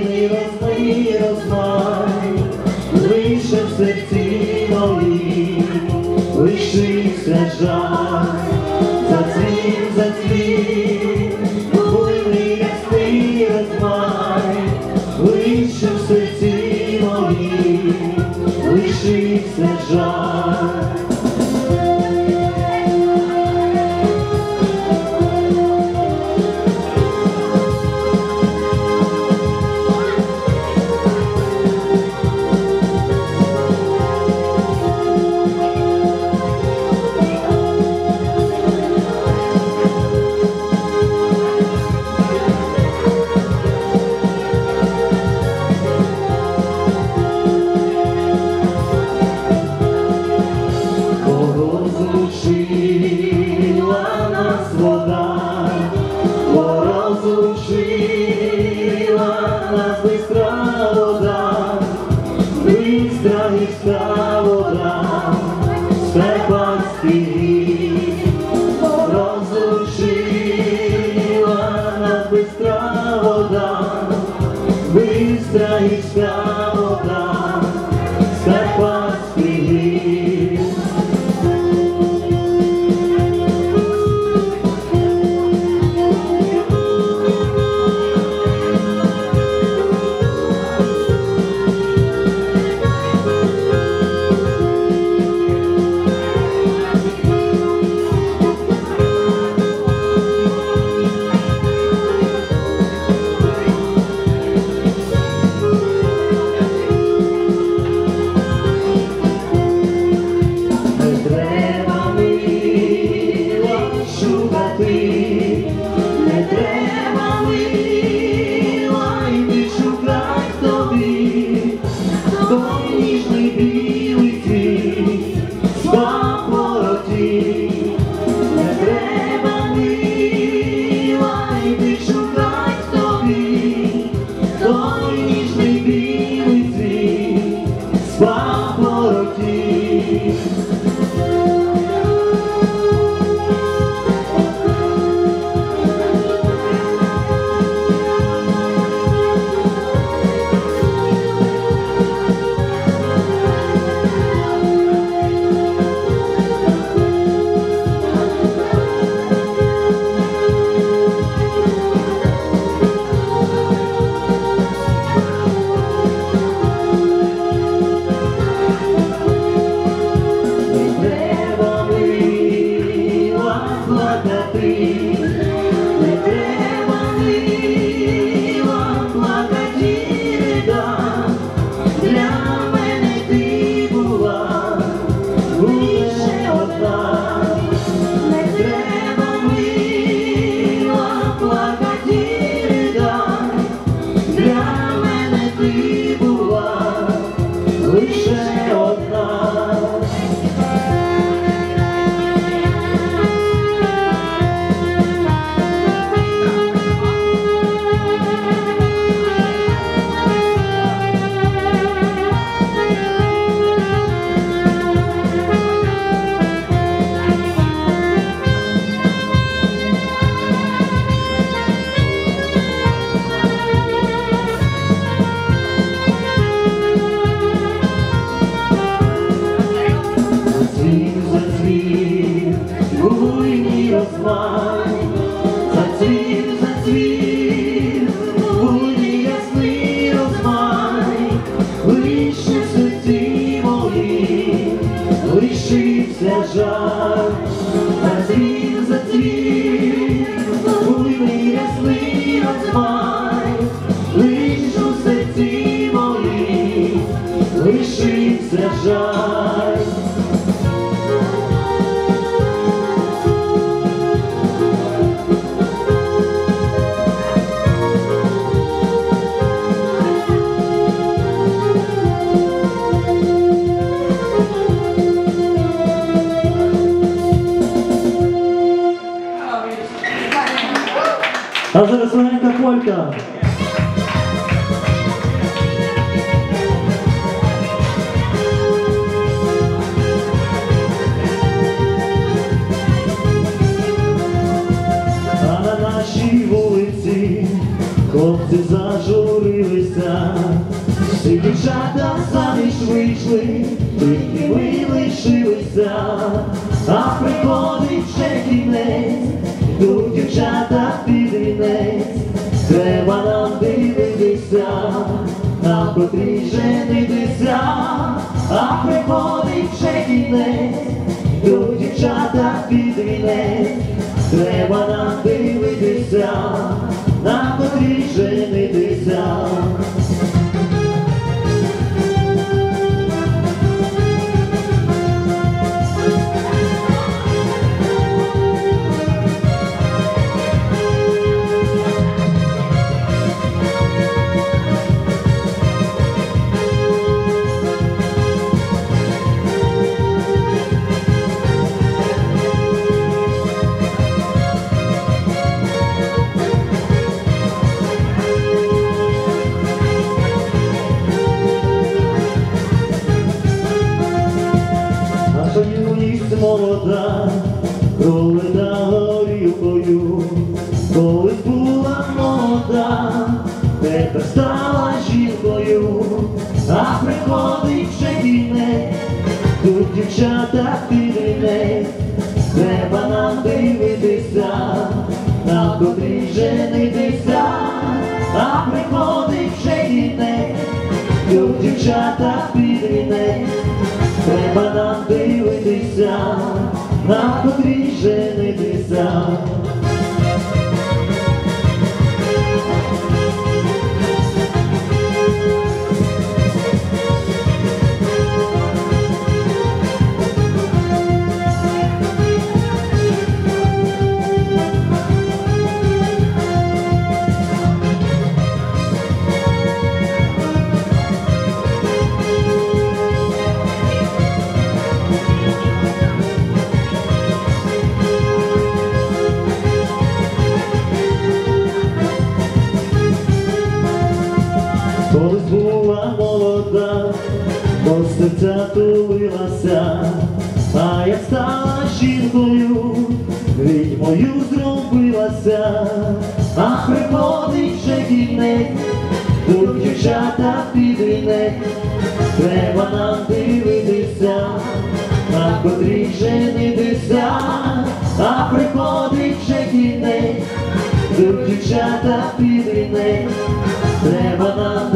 й розмай, розмай, лише в серці моїй лишився жаль. Christ, Christ. smile А зараз маленька полька. А на нашій вулиці хлопці зажурилися, всі дівчата заміж вийшли, тільки ми лишилися, а приходить ще кінець. Треба нам дивитися, нам котрій женитися, а приходить ще кінець, до дівчата під вінець, треба нам дивитися, нам котрій молода, пролита горілкою, колись була молода, тепер стала жінкою, а приходить ще кінець, тут дівчата під вінець, треба нам дивитися, на котрій женитися, а приходить ще кінець, тут дівчата під вінець. Треба нам дивитися, на котрій женитися. До серця тулилася, а я стала жінкою, відьмою зробилася, а приходить ще кінець, тут дівчата під вінець, треба нам дивитися, на котрій женитися, а приходить ще кінець, тут дівчата під вінець. Треба нам